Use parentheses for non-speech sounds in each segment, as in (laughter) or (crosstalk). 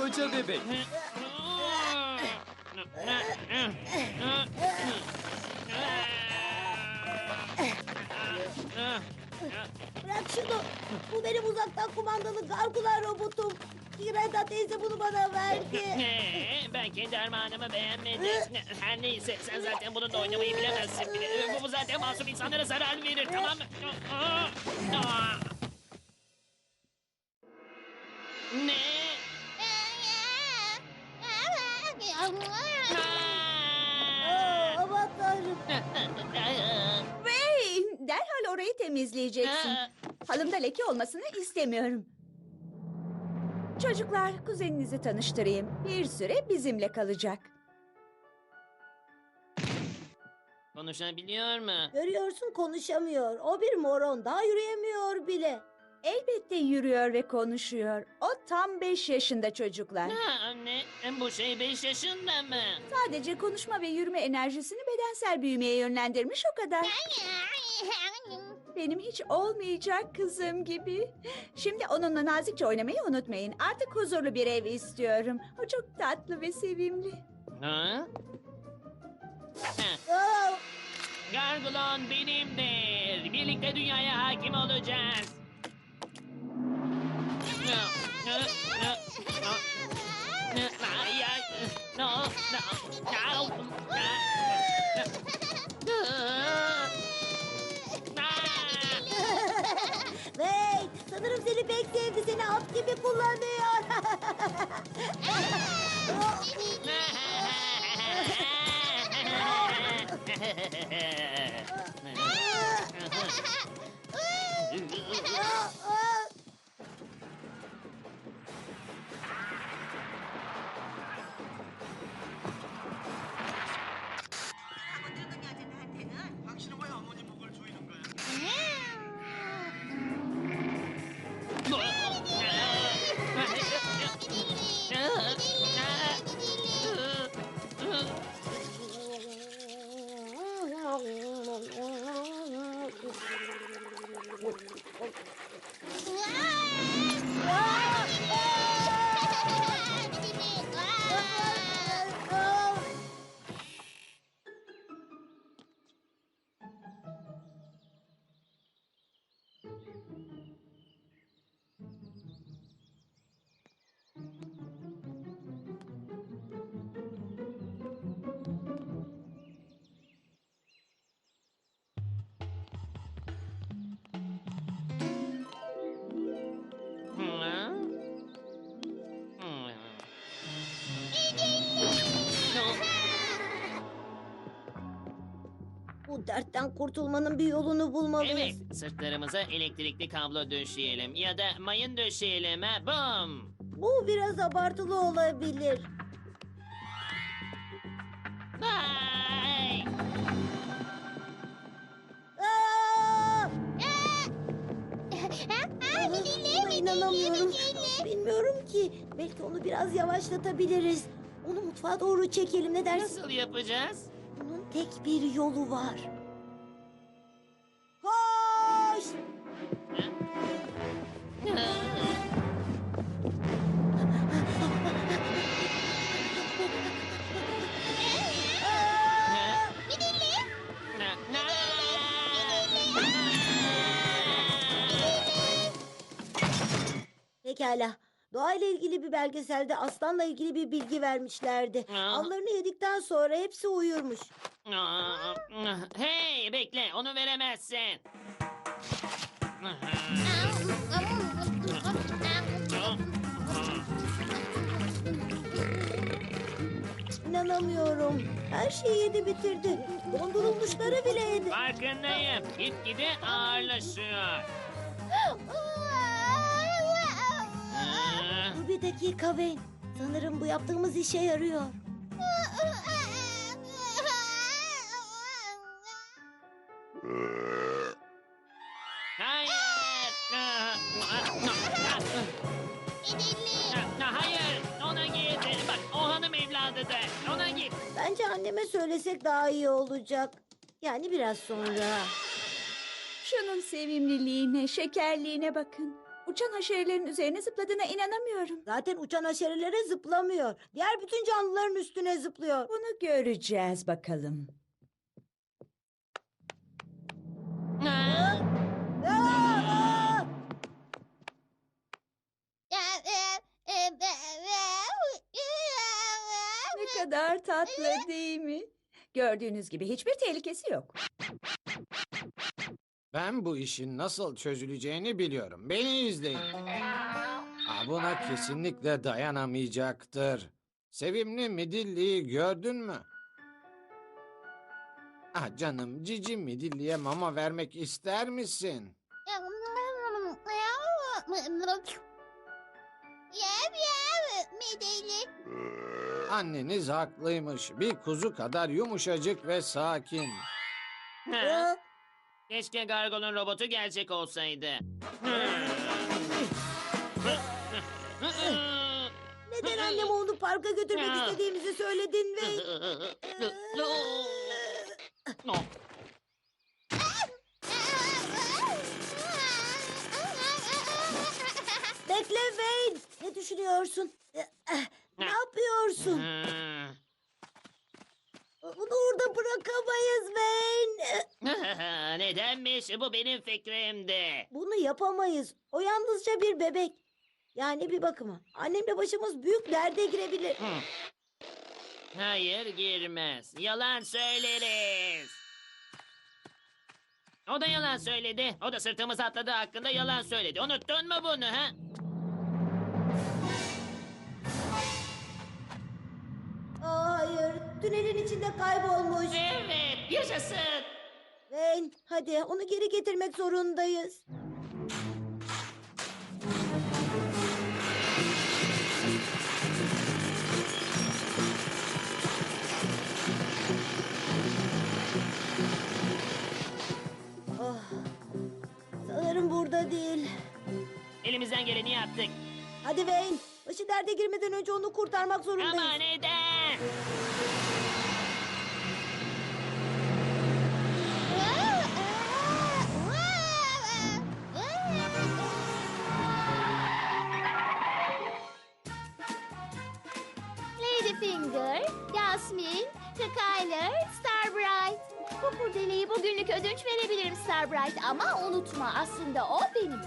koca bebek. Bırak şunu. Bu benim uzaktan kumandalı gargula robotum. Greta teyze bunu bana verdi. ben kendi armağanımı beğenmedim. Her neyse sen zaten bununla oynamayı bilemezsin bile. Bu, bu zaten masum insanlara zarar verir tamam mı? Temizleyeceksin. Halımda leke olmasını istemiyorum. Çocuklar, kuzeninizi tanıştırayım. Bir süre bizimle kalacak. Konuşabiliyor mu? Görüyorsun konuşamıyor. O bir moron. Daha yürüyemiyor bile. Elbette yürüyor ve konuşuyor. O tam beş yaşında çocuklar. Ha, anne bu şey 5 yaşında mı? Sadece konuşma ve yürüme enerjisini bedensel büyümeye yönlendirmiş o kadar. Benim hiç olmayacak kızım gibi. Şimdi onunla nazikçe oynamayı unutmayın. Artık huzurlu bir ev istiyorum. O çok tatlı ve sevimli. Ha? Ha, Gargulon benimdir. Birlikte dünyaya hakim olacağız. Hayır. No, no, Hey, sanırım seni pek sevdi. Seni at gibi kullanıyor. (laughs) (laughs) Bu dertten kurtulmanın bir yolunu bulmalıyız. Evet, sırtlarımıza elektrikli kablo döşeyelim ya da mayın döşeyelim ha. Bum. Bu biraz abartılı olabilir. Bye. Aa! Buna inanamıyorum. Bilmiyorum ki. Belki onu biraz yavaşlatabiliriz. Onu mutfağa doğru çekelim ne dersin? Nasıl yapacağız? Tek bir yolu var. Koş! Pekala. Doğayla ilgili bir belgeselde aslanla ilgili bir bilgi vermişlerdi. Aa. Avlarını yedikten sonra hepsi uyurmuş. Hey bekle onu veremezsin. İnanamıyorum. Her şeyi yedi bitirdi. Dondurulmuşları bile yedi. Farkındayım. Gitgide ağırlaşıyor. Bir dakika Wayne. Sanırım bu yaptığımız işe yarıyor. Hayır. Hayır. Ona git. Bak o hanım evladıdır. Ona git. Bence anneme söylesek daha iyi olacak. Yani biraz sonra. Şunun sevimliliğine, şekerliğine bakın. Uçan haşerelerin üzerine zıpladığına inanamıyorum. Zaten uçan haşerelere zıplamıyor. Diğer bütün canlıların üstüne zıplıyor. Bunu göreceğiz bakalım. Aa! Ne kadar tatlı değil mi? Gördüğünüz gibi hiçbir tehlikesi yok. Ben bu işin nasıl çözüleceğini biliyorum. Beni izleyin. Aa, buna kesinlikle dayanamayacaktır. Sevimli midilliyi gördün mü? Ah canım cici midilliye mama vermek ister misin? Yev yev mideli. Anneniz haklıymış. Bir kuzu kadar yumuşacık ve sakin. Ha? Keşke Gargo'nun robotu gerçek olsaydı. Neden anneme onu parka götürmek istediğimizi söyledin ve... No. Bekle Wayne. Ne düşünüyorsun? Ne yapıyorsun? Bunu orada bırakamayız Wayne. (laughs) Nedenmiş? Bu benim fikrimdi. Bunu yapamayız. O yalnızca bir bebek. Yani bir bakıma. Annemle başımız büyük derde girebilir. Hayır girmez. Yalan söyleriz. O da yalan söyledi. O da sırtımıza atladığı hakkında yalan söyledi. Unuttun mu bunu ha? Hayır. Tünelin içinde kaybolmuş. Evet, yaşasın. Wayne hadi onu geri getirmek zorundayız. Oh, sanırım burada değil. Elimizden geleni yaptık. Hadi Wayne, başı derde girmeden önce onu kurtarmak zorundayız. Ama neden? Ladyfinger, Yasmin, Skyler, Starbright. Bu kurdeleyi bugünlük ödünç verebilirim Starbright ama unutma aslında o benim.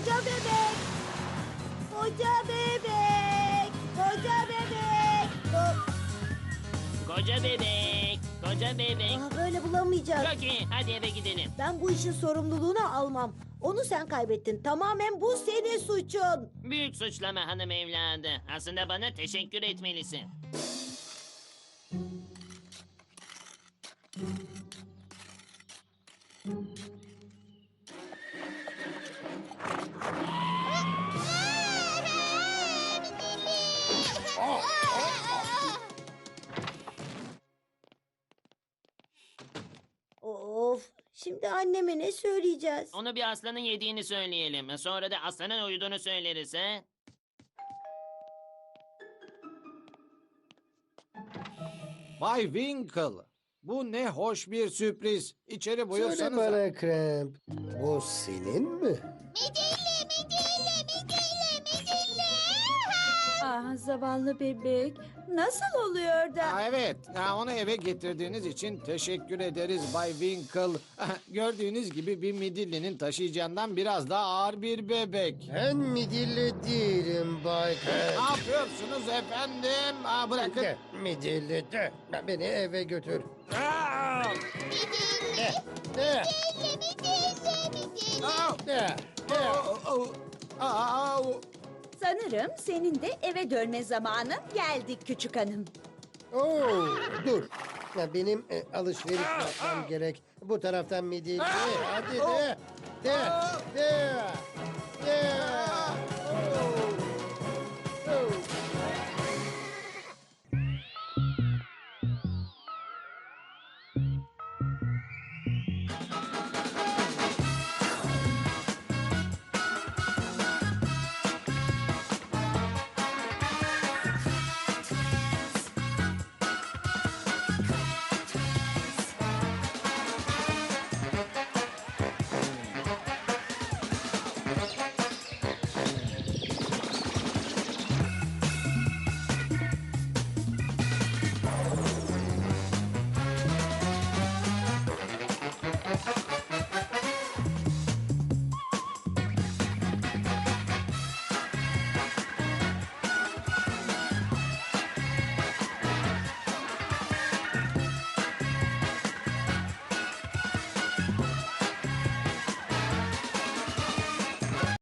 Koca bebek! Koca bebek! Koca bebek! Ko- Koca bebek, koca bebek. Ah, böyle bulamayacağız. Çok iyi, hadi eve gidelim. Ben bu işin sorumluluğunu almam. Onu sen kaybettin. Tamamen bu senin suçun. Büyük suçlama hanım evladı. Aslında bana teşekkür etmelisin. Anneme ne söyleyeceğiz? Onu bir aslanın yediğini söyleyelim. Sonra da aslanın uyuduğunu söyleriz ha. Bay Winkle. Bu ne hoş bir sürpriz. İçeri Söyle buyursanız. bana Kremp, bu senin mi? Midilli, midilli, Ah zavallı bebek. Nasıl oluyor da? Aa, evet, ha, onu eve getirdiğiniz için teşekkür ederiz Bay Winkle. Gördüğünüz gibi bir midillinin taşıyacağından biraz daha ağır bir bebek. Ben midilli değilim Bay Ne yapıyorsunuz efendim? Aa, bırakın. De, midilli de. Beni eve götür. Aa! De, de, Midilli, midilli, midilli. Aa! de, de. Aa! Sanırım senin de eve dönme zamanın geldi küçük hanım. Oo, dur. Ya Benim e, alışveriş yapmam gerek. Bu taraftan midilli. Hadi. De, de, de.